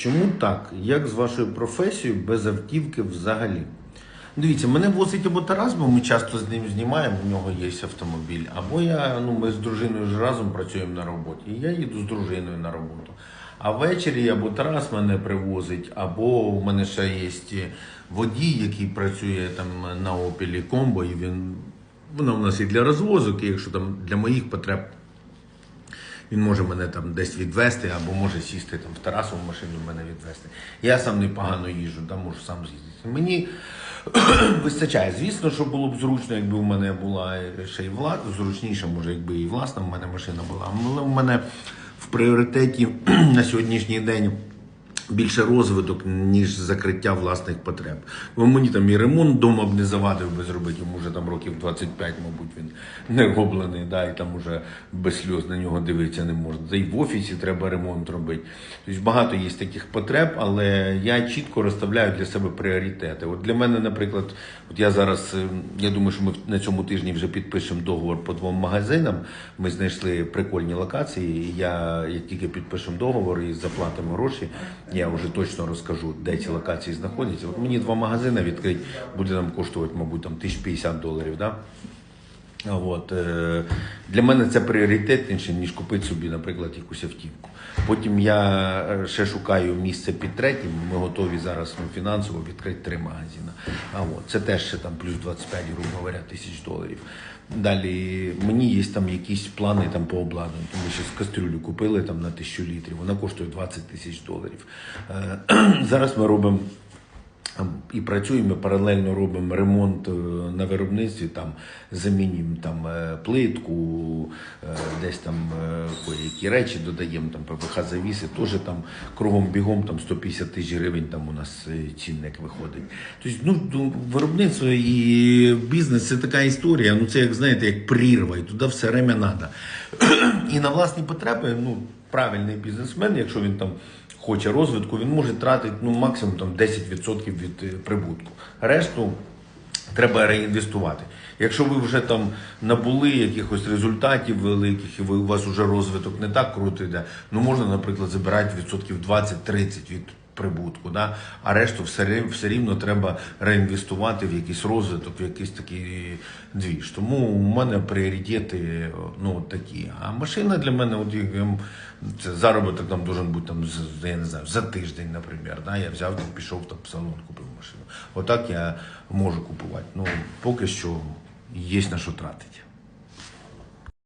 Чому так? Як з вашою професією без автівки взагалі? Дивіться, мене возить або Тарас, бо ми часто з ним знімаємо, у нього є автомобіль. Або я, ну ми з дружиною ж разом працюємо на роботі. І я їду з дружиною на роботу. А ввечері або Тарас мене привозить, або у мене ще є водій, який працює там на Опелі Комбо, і він воно в нас і для розвозок, і якщо там для моїх потреб він може мене там десь відвести, або може сісти там в Тарасову машину мене відвести. Я сам непогано їжу, там можу сам з'їздити. Мені вистачає. Звісно, що було б зручно, якби у мене була ще й влада, зручніше, може, якби і власна в мене машина була. Але в мене в пріоритеті на сьогоднішній день. Більше розвиток, ніж закриття власних потреб. Бо мені там і ремонт вдома б не завадив би зробити, йому вже там років 25, мабуть, він не роблений, да, і там уже без сльоз на нього дивитися не можна. Та й в офісі треба ремонт робити. Тобто багато є таких потреб, але я чітко розставляю для себе пріоритети. От для мене, наприклад, от я зараз, е, я думаю, що ми на цьому тижні вже підпишемо договор по двом магазинам. Ми знайшли прикольні локації. і Я як тільки підпишемо договор і заплатимо гроші, я вже точно розкажу, де ці локації знаходяться. От мені два магазини відкрити буде нам коштувати, мабуть, там 1050 доларів. Да? От, е, для мене це пріоритетніше, ніж купити собі, наприклад, якусь автівку. Потім я е, ще шукаю місце під третім. Ми готові зараз ну, фінансово відкрити три магазини. А от, це теж ще там плюс 25, грубо говоря, тисяч доларів. Далі мені є там якісь плани там по обладнанню. Ми ще з кастрюлю купили там на тисячу літрів. Вона коштує 20 тисяч доларів. Е, зараз ми робимо і працюємо, паралельно робимо ремонт е, на виробництві, там замінюємо там е, плитку, е, десь там які речі додаємо, там ПВХ завіси, теж там кругом бігом там 150 тисяч гривень там у нас цінник виходить. Тобто, ну, виробництво і бізнес це така історія, ну це як знаєте, як прірва, і туди все время треба. І на власні потреби, ну, правильний бізнесмен, якщо він там хоче розвитку, він може тратити ну, максимум там, 10% від е, прибутку. Решту треба реінвестувати. Якщо ви вже там набули якихось результатів великих, і ви, у вас вже розвиток не так круто йде, ну можна, наприклад, забирати відсотків 20-30 від прибутку, да? а решту все, все рівно треба реінвестувати в якийсь розвиток, в якийсь такий двіж. Тому у мене пріоритети ну, такі. А машина для мене, от, це заробіток там должен бути там, я не знаю, за тиждень, наприклад. Да? Я взяв, там, пішов там, в салон, купив машину. Отак я можу купувати. Ну, поки що є на що тратити.